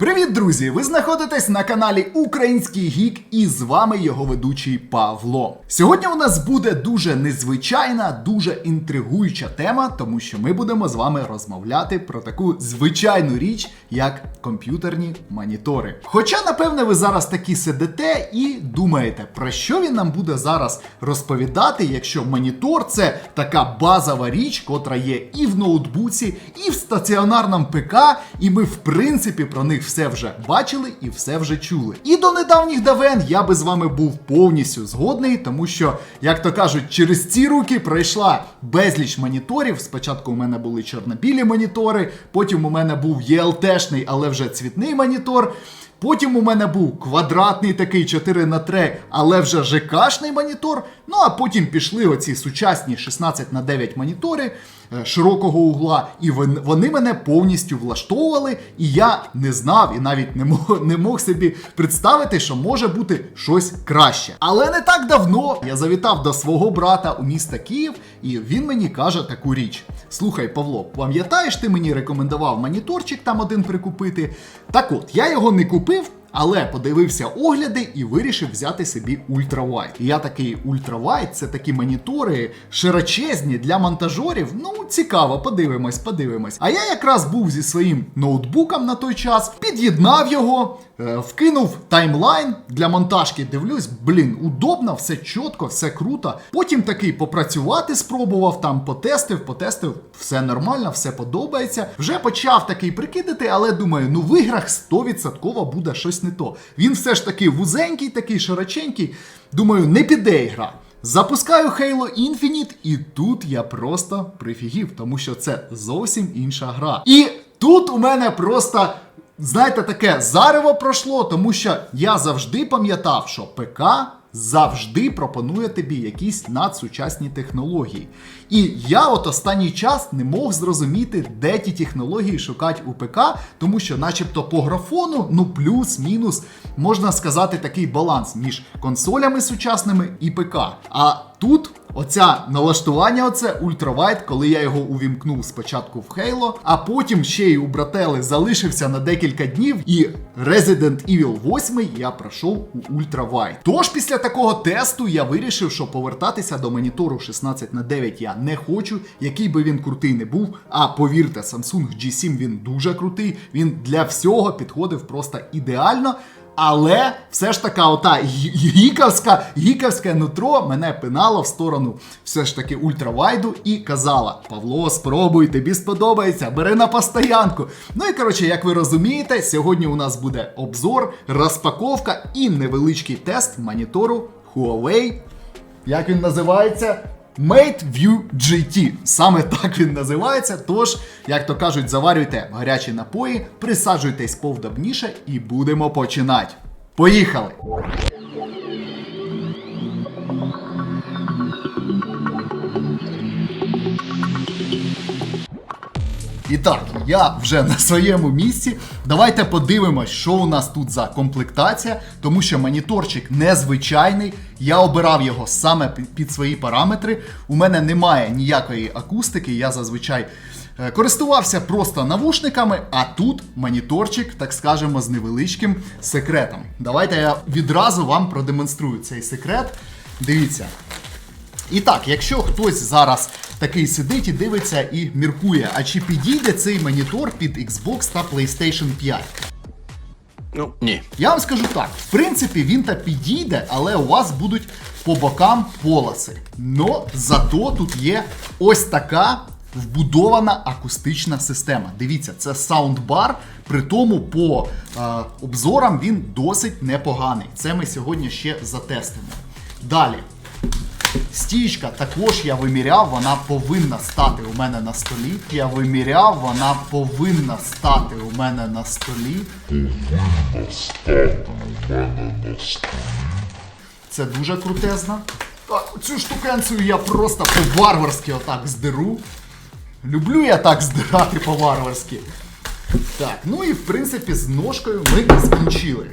Привіт, друзі! Ви знаходитесь на каналі Український Гік і з вами його ведучий Павло. Сьогодні у нас буде дуже незвичайна, дуже інтригуюча тема, тому що ми будемо з вами розмовляти про таку звичайну річ, як комп'ютерні монітори. Хоча, напевне, ви зараз такі сидите і думаєте, про що він нам буде зараз розповідати, якщо монітор це така базова річ, котра є і в ноутбуці, і в стаціонарному ПК, і ми, в принципі, про них все вже бачили і все вже чули. І до недавніх давен я би з вами був повністю згодний, тому що, як то кажуть, через ці руки пройшла безліч моніторів. Спочатку у мене були чорно-білі монітори, потім у мене був ЄЛТшний, але вже цвітний монітор. Потім у мене був квадратний такий 4 на 3, але вже ЖКшний монітор. Ну а потім пішли оці сучасні 16 на 9 монітори широкого угла, і вони мене повністю влаштовували, і я не знав і навіть не мог, не мог собі представити, що може бути щось краще. Але не так давно я завітав до свого брата у місто Київ, і він мені каже таку річ: Слухай, Павло, пам'ятаєш, ти мені рекомендував моніторчик там один прикупити? Так от, я його не купив. Але подивився огляди і вирішив взяти собі ультравайд. І я такий ультравайд це такі монітори широчезні для монтажерів. Ну, цікаво, подивимось, подивимось. А я якраз був зі своїм ноутбуком на той час, під'єднав його, е, вкинув таймлайн для монтажки. Дивлюсь, блін, удобно, все чітко, все круто. Потім такий попрацювати спробував, там потестив, потестив, все нормально, все подобається. Вже почав такий прикидати, але думаю, ну в іграх 100% буде щось не то. Він все ж таки вузенький, такий широченький. Думаю, не піде ігра. Запускаю Halo Infinite, і тут я просто прифігів, тому що це зовсім інша гра. І тут у мене просто. Знаєте, таке зарево пройшло, тому що я завжди пам'ятав, що ПК завжди пропонує тобі якісь надсучасні технології. І я от останній час не мог зрозуміти, де ті технології шукати у ПК, тому що, начебто, по графону, ну плюс-мінус, можна сказати, такий баланс між консолями сучасними і ПК. А тут оця налаштування, оце ультравайт, коли я його увімкнув спочатку в Halo, а потім ще й у братели залишився на декілька днів, і Resident Evil 8 я пройшов у ультравайт. Тож після такого тесту я вирішив, що повертатися до монітору 16 на 9 я не хочу, який би він крутий не був. А повірте, Samsung G7 він дуже крутий, він для всього підходив просто ідеально. Але все ж така ота гі- гіковська, гіковське нутро мене пинало в сторону все ж таки ультравайду і казала: Павло, спробуй, тобі сподобається, бери на постоянку. Ну і коротше, як ви розумієте, сьогодні у нас буде обзор, розпаковка і невеличкий тест монітору Huawei. Як він називається? Mate View GT. Саме так він називається. Тож, як то кажуть, заварюйте гарячі напої, присаджуйтесь повдобніше і будемо починати. Поїхали! І так, я вже на своєму місці. Давайте подивимось, що у нас тут за комплектація, тому що моніторчик незвичайний. Я обирав його саме під свої параметри. У мене немає ніякої акустики, я зазвичай е, користувався просто навушниками, а тут моніторчик, так скажемо, з невеличким секретом. Давайте я відразу вам продемонструю цей секрет. Дивіться, і так, якщо хтось зараз такий сидить і дивиться і міркує, а чи підійде цей монітор під Xbox та PlayStation 5? Ну, ні. Я вам скажу так: в принципі, він та підійде, але у вас будуть по бокам полоси. Но зато тут є ось така вбудована акустична система. Дивіться, це саундбар, при тому по е, обзорам він досить непоганий. Це ми сьогодні ще затестимо. Далі. Стічка також я виміряв, вона повинна стати у мене на столі. Я виміряв, вона повинна стати у мене на столі. Це дуже крутезно. Цю штукенцію я просто по-варварськи отак здеру. Люблю я так здирати по-варварськи. Так, ну і в принципі з ножкою ми скінчили.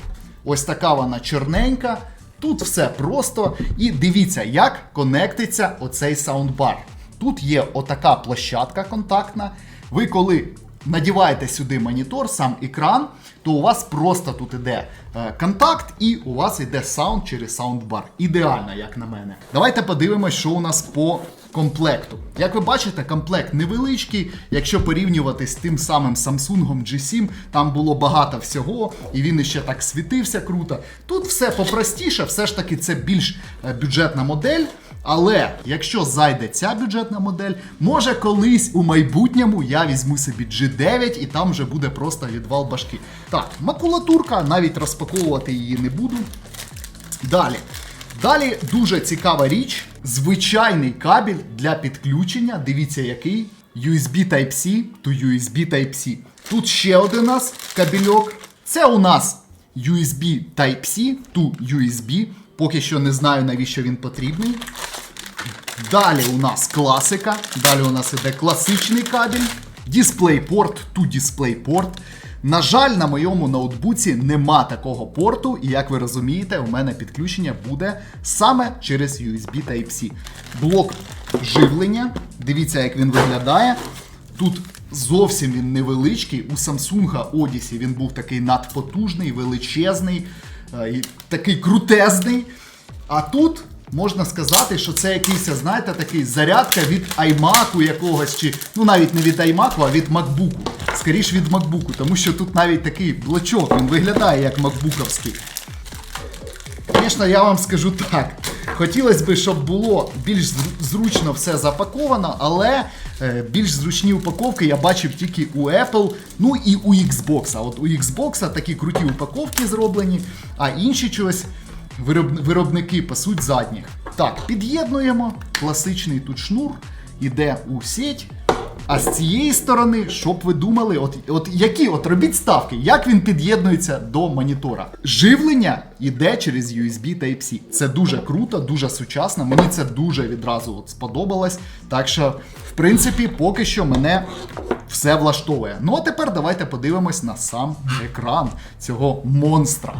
Ось така вона чорненька. Тут все просто. І дивіться, як конектиться оцей саундбар. Тут є отака площадка контактна. Ви коли надіваєте сюди монітор, сам екран, то у вас просто тут іде е, контакт і у вас йде саунд через саундбар. Ідеально, як на мене. Давайте подивимось, що у нас по комплекту. Як ви бачите, комплект невеличкий. Якщо порівнювати з тим самим Samsung G7, там було багато всього, і він іще так світився круто. Тут все попростіше, все ж таки це більш е, бюджетна модель. Але якщо зайде ця бюджетна модель, може колись у майбутньому я візьму собі G9 і там вже буде просто відвал башки. Так, макулатурка, навіть розпаковувати її не буду. Далі. Далі дуже цікава річ. Звичайний кабель для підключення. Дивіться, який. USB Type-C to USB Type-C. Тут ще один у нас кабельок. Це у нас USB Type-C to USB. Поки що не знаю, навіщо він потрібний. Далі у нас класика. Далі у нас іде класичний кабель. DisplayPort to DisplayPort. На жаль, на моєму ноутбуці нема такого порту, і як ви розумієте, у мене підключення буде саме через USB Type-C. Блок живлення. Дивіться, як він виглядає. Тут зовсім він невеличкий. У Samsung Odyssey він був такий надпотужний, величезний, е, такий крутезний. А тут можна сказати, що це якийсь, знаєте, такий зарядка від iMac якогось, чи ну навіть не від iMac, а від MacBook. Скоріше від MacBook, тому що тут навіть такий блочок, він виглядає як макбуковський. Звісно, я вам скажу так. Хотілося б, щоб було більш зручно все запаковано, але е, більш зручні упаковки я бачив тільки у Apple, ну і у Xbox. От у Xbox такі круті упаковки зроблені, а інші чогось вироб- виробники пасуть задніх. Так, під'єднуємо. Класичний тут шнур, іде у сеть. А з цієї сторони, що б ви думали, от, от які от робіть ставки, як він під'єднується до монітора? Живлення йде через USB Type-C. Це дуже круто, дуже сучасно. Мені це дуже відразу от сподобалось. Так що, в принципі, поки що мене все влаштовує. Ну а тепер давайте подивимось на сам екран цього монстра.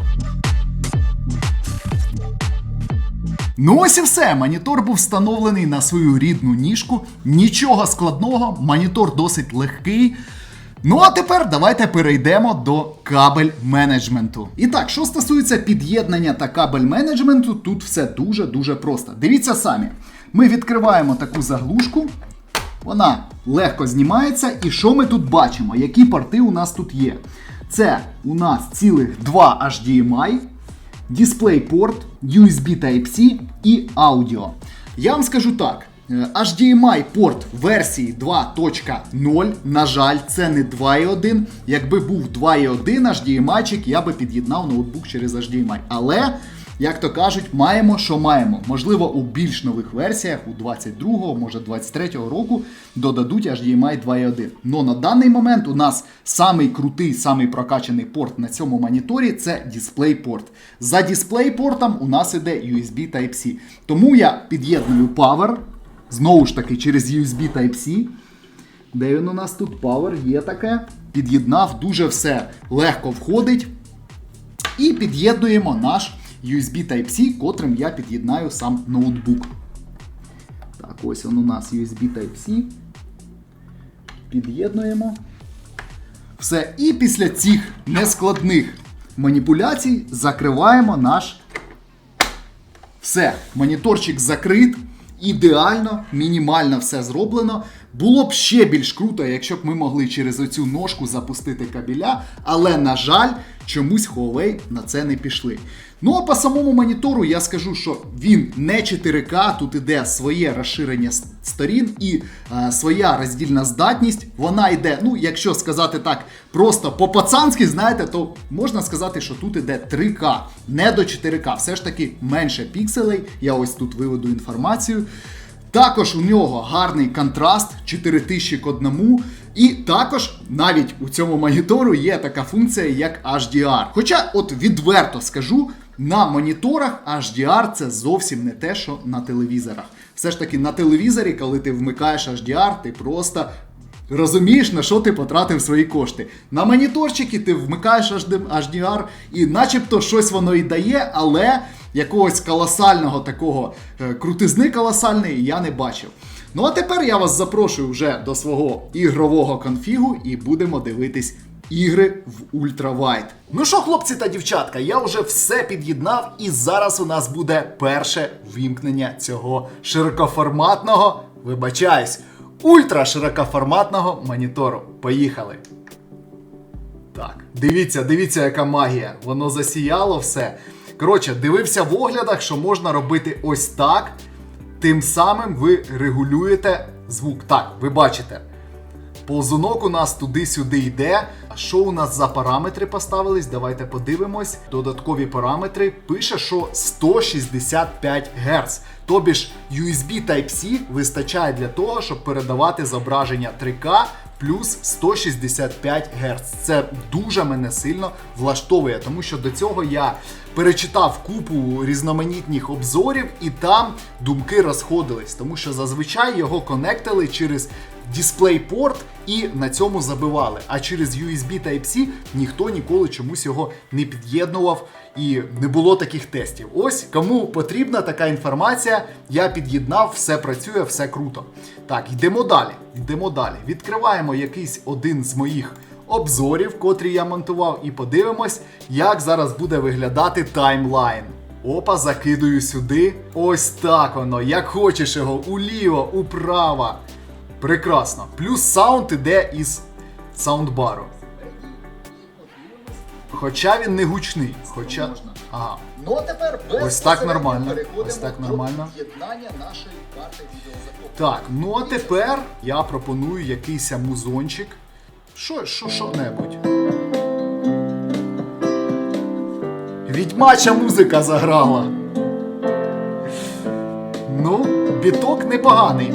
Ну ось і все. Монітор був встановлений на свою рідну ніжку. Нічого складного, монітор досить легкий. Ну а тепер давайте перейдемо до кабель менеджменту. І так, що стосується під'єднання та кабель менеджменту, тут все дуже-дуже просто. Дивіться самі. Ми відкриваємо таку заглушку. Вона легко знімається. І що ми тут бачимо? Які порти у нас тут є? Це у нас цілих два HDMI, DisplayPort, USB Type-C і аудіо. Я вам скажу так. е, HDMI порт версії 2.0, на жаль, це не 2.1. Якби був 2.1 HDMI, я би під'єднав ноутбук через HDMI. Але, як то кажуть, маємо, що маємо. Можливо, у більш нових версіях, у 22-го, може 23-го року, додадуть HDMI 2.1. Но на даний момент у нас самий крутий, самий прокачаний порт на цьому моніторі це DisplayPort. За DisplayPort у нас іде USB Type-C. Тому я під'єдную Power, знову ж таки, через USB Type-C. Де він у нас тут? Power є таке. Під'єднав, дуже все легко входить. І під'єднуємо наш USB Type-C, котрим я під'єднаю сам ноутбук. Так, ось він у нас USB Type-C. Під'єднуємо. Все. І після цих нескладних маніпуляцій закриваємо наш. Все, моніторчик закрит. Ідеально, мінімально все зроблено. Було б ще більш круто, якщо б ми могли через оцю ножку запустити кабеля, але, на жаль, чомусь Huawei на це не пішли. Ну а по самому монітору я скажу, що він не 4К, тут іде своє розширення сторін і е, своя роздільна здатність. Вона йде, ну, якщо сказати так, просто по-пацанськи, знаєте, то можна сказати, що тут іде 3К, не до 4К. Все ж таки менше пікселей. Я ось тут виведу інформацію. Також у нього гарний контраст 4000 к 1. І також навіть у цьому монітору є така функція, як HDR. Хоча, от відверто скажу, на моніторах HDR це зовсім не те, що на телевізорах. Все ж таки на телевізорі, коли ти вмикаєш HDR, ти просто розумієш, на що ти потратив свої кошти. На моніторчики ти вмикаєш HDR і начебто щось воно і дає, але якогось колосального такого е, крутизни колосальної я не бачив. Ну а тепер я вас запрошую вже до свого ігрового конфігу і будемо дивитись ігри в ультравайт. Ну що, хлопці та дівчатка, я вже все під'єднав, і зараз у нас буде перше вімкнення цього широкоформатного, вибачаюсь, ультраширокоформатного монітору. Поїхали! Так, дивіться, дивіться, яка магія. Воно засіяло все. Коротше, дивився в оглядах, що можна робити ось так. Тим самим ви регулюєте звук. Так, ви бачите. Ползунок у нас туди-сюди йде. А що у нас за параметри поставились? Давайте подивимось. Додаткові параметри пише, що 165 Гц. Тобі ж USB Type-C вистачає для того, щоб передавати зображення 3К плюс 165 Гц. Це дуже мене сильно влаштовує, тому що до цього я перечитав купу різноманітних обзорів, і там думки розходились, тому що зазвичай його конектили через DisplayPort і на цьому забивали. А через USB Type-C ніхто ніколи чомусь його не під'єднував і не було таких тестів. Ось кому потрібна така інформація, я під'єднав, все працює, все круто. Так, йдемо далі. Йдемо далі. Відкриваємо якийсь один з моїх обзорів, котрі я монтував, і подивимось, як зараз буде виглядати таймлайн. Опа, закидую сюди. Ось так воно. Як хочеш його, уліво, управо. Прекрасно. Плюс саунд іде із саундбару. Хоча він не гучний. Хоча. Ага. Ну а тепер без Ось так нормально. Ось так нормально. Нашої карти. Так, ну а тепер я пропоную якийсь музончик. Що, що, що небудь. Відьмача музика заграла. Ну, біток непоганий.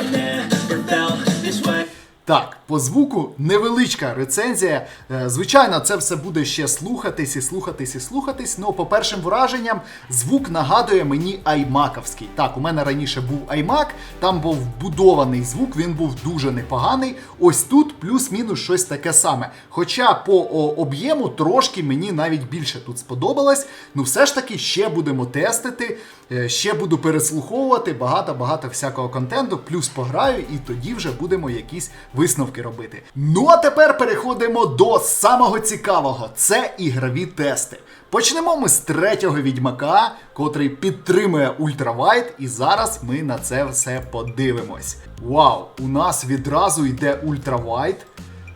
по звуку невеличка рецензія. Е, Звичайно, це все буде ще слухатись і слухатись і слухатись. Ну, по першим враженням, звук нагадує мені аймаковський. Так, у мене раніше був iMac, там був вбудований звук, він був дуже непоганий. Ось тут плюс-мінус щось таке саме. Хоча по об'єму трошки мені навіть більше тут сподобалось. Ну, все ж таки, ще будемо тестити, е, ще буду переслуховувати багато-багато всякого контенту, плюс пограю, і тоді вже будемо якісь висновки робити. Ну а тепер переходимо до самого цікавого: це ігрові тести. Почнемо ми з третього відьмака, котрий підтримує ультравайт, і зараз ми на це все подивимось. Вау, у нас відразу йде ультравайт.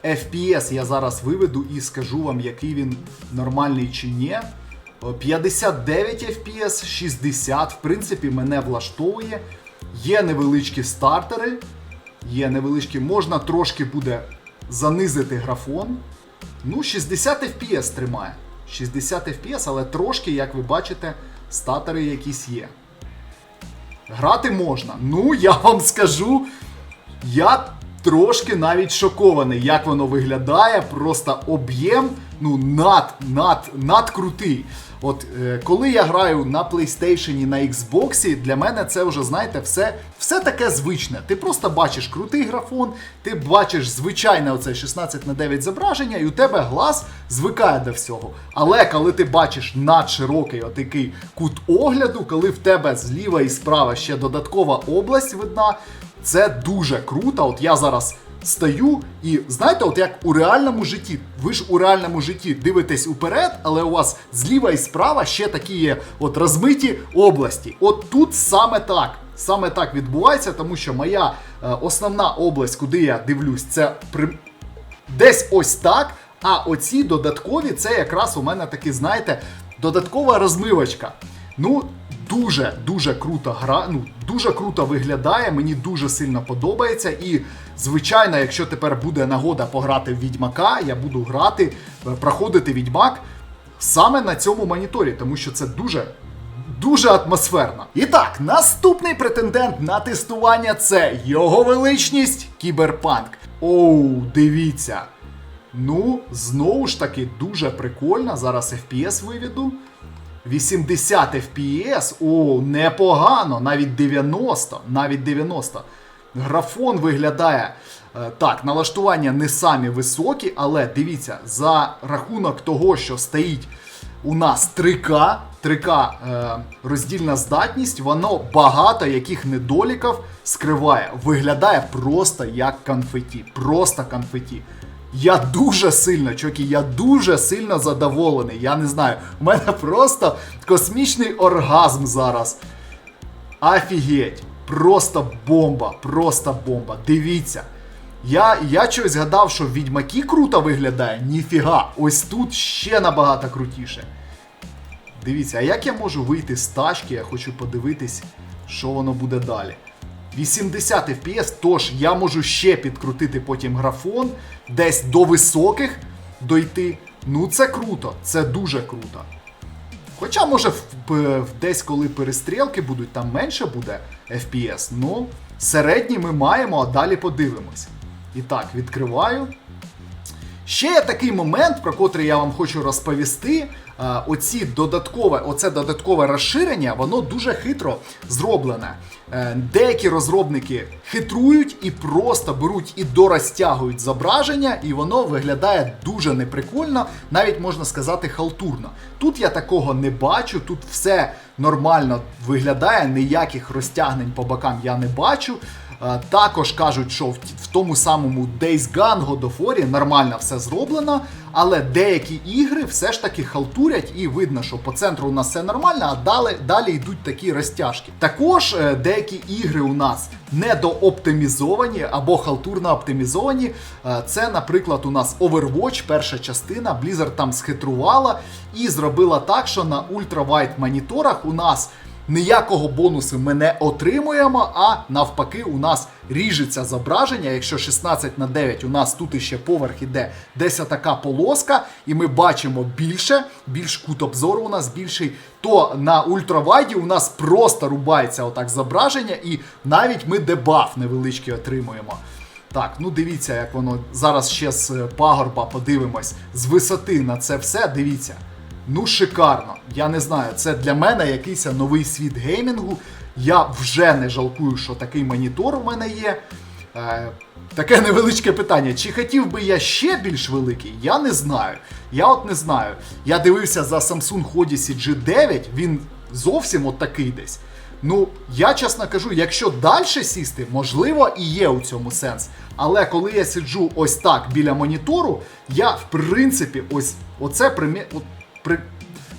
FPS я зараз виведу і скажу вам, який він нормальний чи ні. 59 FPS, 60, в принципі, мене влаштовує. Є невеличкі стартери, є невеличкі, можна трошки буде занизити графон. Ну, 60 FPS тримає. 60 FPS, але трошки, як ви бачите, статери якісь є. Грати можна. Ну, я вам скажу, я трошки навіть шокований, як воно виглядає. Просто об'єм, ну, над, над, надкрутий. От е, коли я граю на PlayStation, на Xbox, для мене це вже, знаєте, все, все таке звичне. Ти просто бачиш крутий графон, ти бачиш звичайне оце 16 на 9 зображення, і у тебе глаз звикає до всього. Але коли ти бачиш надширокий отакий кут огляду, коли в тебе зліва і справа ще додаткова область видна, це дуже круто. От я зараз стою і знаєте, от як у реальному житті. Ви ж у реальному житті дивитесь уперед, але у вас зліва і справа ще такі є от розмиті області. От тут саме так. Саме так відбувається, тому що моя е, основна область, куди я дивлюсь, це при... десь ось так. А оці додаткові, це якраз у мене такі, знаєте, додаткова розмивочка. Ну, дуже дуже круто гра, ну дуже круто виглядає. Мені дуже сильно подобається. І звичайно, якщо тепер буде нагода пограти в відьмака, я буду грати, е, проходити відьмак саме на цьому моніторі, тому що це дуже. дуже атмосферно. І так, наступний претендент на тестування це його величність Кіберпанк. Оу, дивіться. Ну, знову ж таки, дуже прикольно. Зараз FPS виведу. 80 FPS, о, непогано, навіть 90, навіть 90. Графон виглядає. е, Так, налаштування не самі високі, але дивіться, за рахунок того, що стоїть у нас 3К, 3К е, роздільна здатність, воно багато яких недоліків скриває. Виглядає просто як конфеті. Просто конфеті. Я дуже сильно, чокі, я дуже сильно задоволений. Я не знаю. У мене просто космічний оргазм зараз. Офігеть! Просто бомба, просто бомба. Дивіться. Я, я чогось згадав, що відьмаки круто виглядає. Ніфіга. Ось тут ще набагато крутіше. Дивіться, а як я можу вийти з тачки? Я хочу подивитись, що воно буде далі. 80 FPS, тож я можу ще підкрутити потім графон, десь до високих дойти. Ну це круто, це дуже круто. Хоча, може, десь коли перестрілки будуть, там менше буде FPS. Ну, середній ми маємо, а далі подивимось. І так, відкриваю. Ще такий момент, про котрий я вам хочу розповісти. Е, Оці додаткове, оце додаткове розширення, воно дуже хитро зроблене. Е, Деякі розробники хитрують і просто беруть і дорозтягують зображення, і воно виглядає дуже неприкольно, навіть можна сказати, халтурно. Тут я такого не бачу, тут все нормально виглядає, ніяких розтягнень по бокам я не бачу. Е, Також кажуть, що в, тому самому Days Gone God of War нормально все зроблено, але деякі ігри все ж таки халтурять, і видно, що по центру у нас все нормально, а далі, далі йдуть такі розтяжки. Також е, деякі ігри у нас недооптимізовані або халтурно оптимізовані. Е, Це, наприклад, у нас Overwatch, перша частина. Blizzard там схитрувала і зробила так, що на ультравайт моніторах у нас ніякого бонусу ми не отримуємо, а навпаки, у нас ріжеться зображення. Якщо 16 на 9 у нас тут іще поверх іде десь така полоска, і ми бачимо більше, більш кут обзору у нас більший, то на ультравайді у нас просто рубається отак зображення, і навіть ми дебаф невеличкий отримуємо. Так, ну дивіться, як воно зараз ще з пагорба подивимось. З висоти на це все, дивіться. Ну, шикарно. Я не знаю, це для мене якийсь новий світ геймінгу. Я вже не жалкую, що такий монітор у мене є. Е, таке невеличке питання. Чи хотів би я ще більш великий? Я не знаю. Я от не знаю. Я дивився за Samsung Odyssey G9, він зовсім от такий десь. Ну, я чесно кажу, якщо далі сісти, можливо, і є у цьому сенс. Але коли я сиджу ось так біля монітору, я в принципі ось оце примі... при...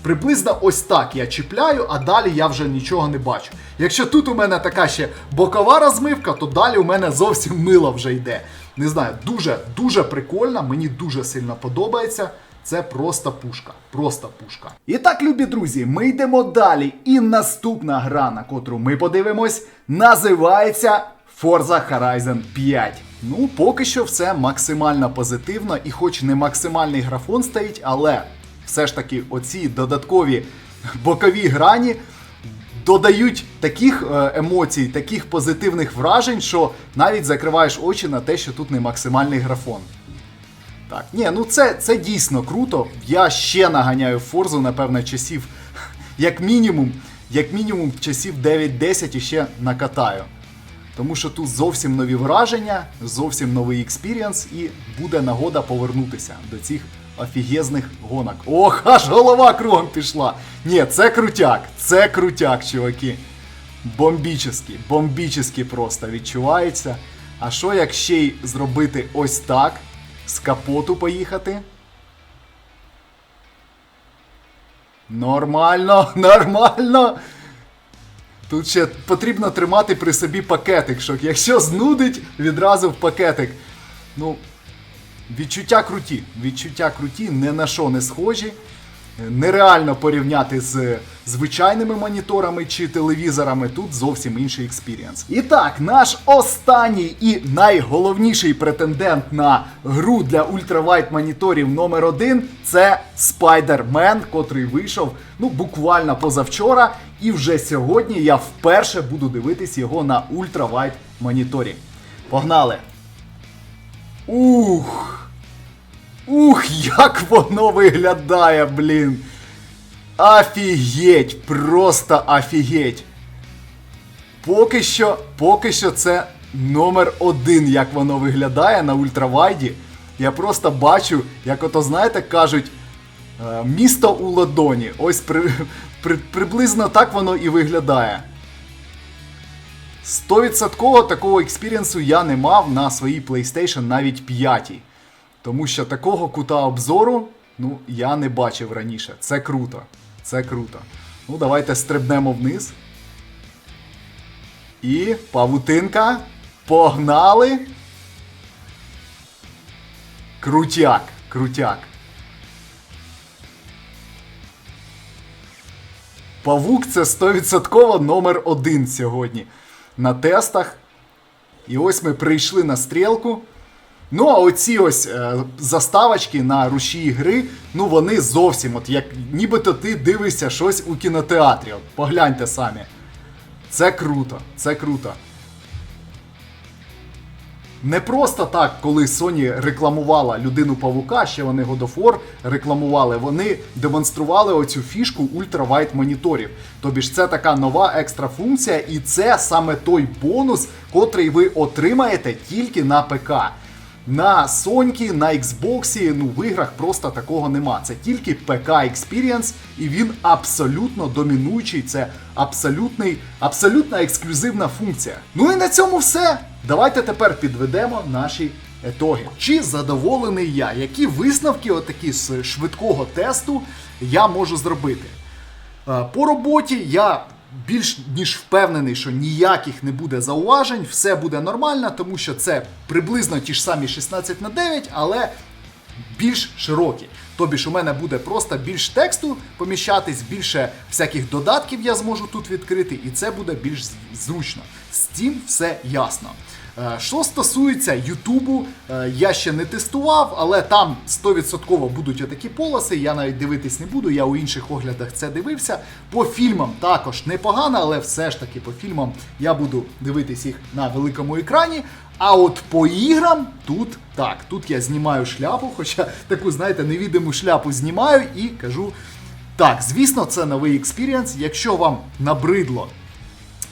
приблизно ось так я чіпляю, а далі я вже нічого не бачу. Якщо тут у мене така ще бокова розмивка, то далі у мене зовсім мило вже йде. Не знаю, дуже дуже прикольно, мені дуже сильно подобається. Це просто пушка. Просто пушка. І так, любі друзі, ми йдемо далі. І наступна гра, на котру ми подивимось, називається Forza Horizon 5. Ну, поки що все максимально позитивно, і хоч не максимальний графон стоїть, але все ж таки оці додаткові бокові грані додають таких е, емоцій, таких позитивних вражень, що навіть закриваєш очі на те, що тут не максимальний графон. Так, ні, ну це, це дійсно круто. Я ще наганяю Форзу, напевно, часів, як мінімум, як мінімум часів 9-10 і ще накатаю. Тому що тут зовсім нові враження, зовсім новий експірієнс, і буде нагода повернутися до цих офігезних гонок. Ох, аж голова кругом пішла. Ні, це крутяк, це крутяк, чуваки. Бомбічний, бомбічний просто відчувається. А що як ще й зробити ось так? З капоту поїхати? Нормально, нормально. Тут ще потрібно тримати при собі пакетик, що якщо знудить, відразу в пакетик. Ну, відчуття круті. Відчуття круті, не на що не схожі. Нереально порівняти з звичайними моніторами чи телевізорами. Тут зовсім інший експірієнс. І так, наш останній і найголовніший претендент на гру для ультравайт моніторів номер один це Spider-Man, котрий вийшов ну буквально позавчора. І вже сьогодні я вперше буду дивитись його на ультравайд моніторі. Погнали! Ух! Ух, як воно виглядає, блін! Офігеть! Просто офігеть! Поки що, поки що це номер один, як воно виглядає на ультравайді. Я просто бачу, як ото, знаєте, кажуть, е, місто у ладоні. Ось при, при, приблизно так воно і виглядає. Стовідсотково такого експірієнсу я не мав на своїй PlayStation навіть 5. Тому що такого кута обзору, ну, я не бачив раніше. Це круто. Це круто. Ну, давайте стрибнемо вниз. І павутинка. Погнали. Крутяк, крутяк. Павук це 100% номер один сьогодні на тестах. І ось ми прийшли на стрілку. Ну, а оці ось е, заставочки на руші гри, ну вони зовсім, от як нібито ти дивишся щось у кінотеатрі. От, погляньте самі. Це круто, це круто. Не просто так, коли Sony рекламувала людину павука, ще вони War рекламували, вони демонстрували оцю фішку ультравайт моніторів. Тобі ж це така нова екстра функція, і це саме той бонус, котрий ви отримаєте тільки на ПК. На Соньки, на Xbox, ну в іграх просто такого нема. Це тільки ПК Experience, і він абсолютно домінуючий. Це абсолютний, абсолютна ексклюзивна функція. Ну і на цьому все. Давайте тепер підведемо наші етоги. Чи задоволений я? Які висновки, отакі з швидкого тесту, я можу зробити? Е, По роботі я більш ніж впевнений, що ніяких не буде зауважень, все буде нормально, тому що це приблизно ті ж самі 16 на 9, але більш широкі. Тобі ж у мене буде просто більш тексту поміщатись, більше всяких додатків я зможу тут відкрити, і це буде більш зручно. З цим все ясно. Е, Що стосується Ютубу, е, я ще не тестував, але там 100% будуть отакі полоси. Я навіть дивитись не буду. Я у інших оглядах це дивився. По фільмам також непогано, але все ж таки по фільмам я буду дивитись їх на великому екрані. А от по іграм тут так, тут я знімаю шляпу, хоча таку, знаєте, невідому шляпу знімаю і кажу. Так, звісно, це новий експірієнс. Якщо вам набридло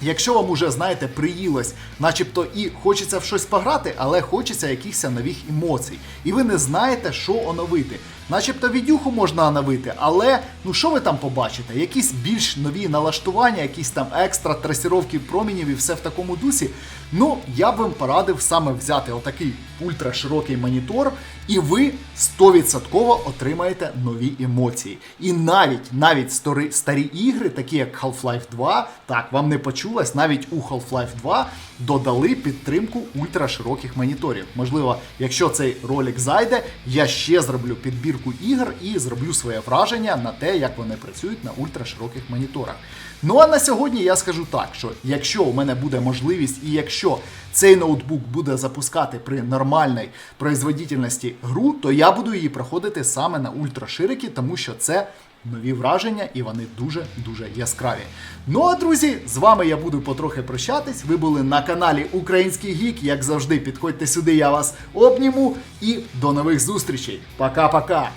Якщо вам уже, знаєте, приїлось, начебто і хочеться в щось пограти, але хочеться якихось нових емоцій. І ви не знаєте, що оновити. Начебто відюху можна оновити, але ну що ви там побачите? Якісь більш нові налаштування, якісь там екстра трасіровки промінів і все в такому дусі. Ну, я б вам порадив саме взяти отакий ультраширокий монітор, і ви 100% отримаєте нові емоції. І навіть навіть старі, старі ігри, такі як Half-Life 2, так, вам не почулось, навіть у Half-Life 2 додали підтримку ультрашироких моніторів. Можливо, якщо цей ролик зайде, я ще зроблю підбірку ігор і зроблю своє враження на те, як вони працюють на ультрашироких моніторах. Ну а на сьогодні я скажу так, що якщо у мене буде можливість, і якщо цей ноутбук буде запускати при нормальній производительності гру, то я буду її проходити саме на ультраширокі, тому що це нові враження і вони дуже-дуже яскраві. Ну а друзі, з вами я буду потрохи прощатись. Ви були на каналі Український Гік. Як завжди, підходьте сюди, я вас обніму. І до нових зустрічей. Пока-пока!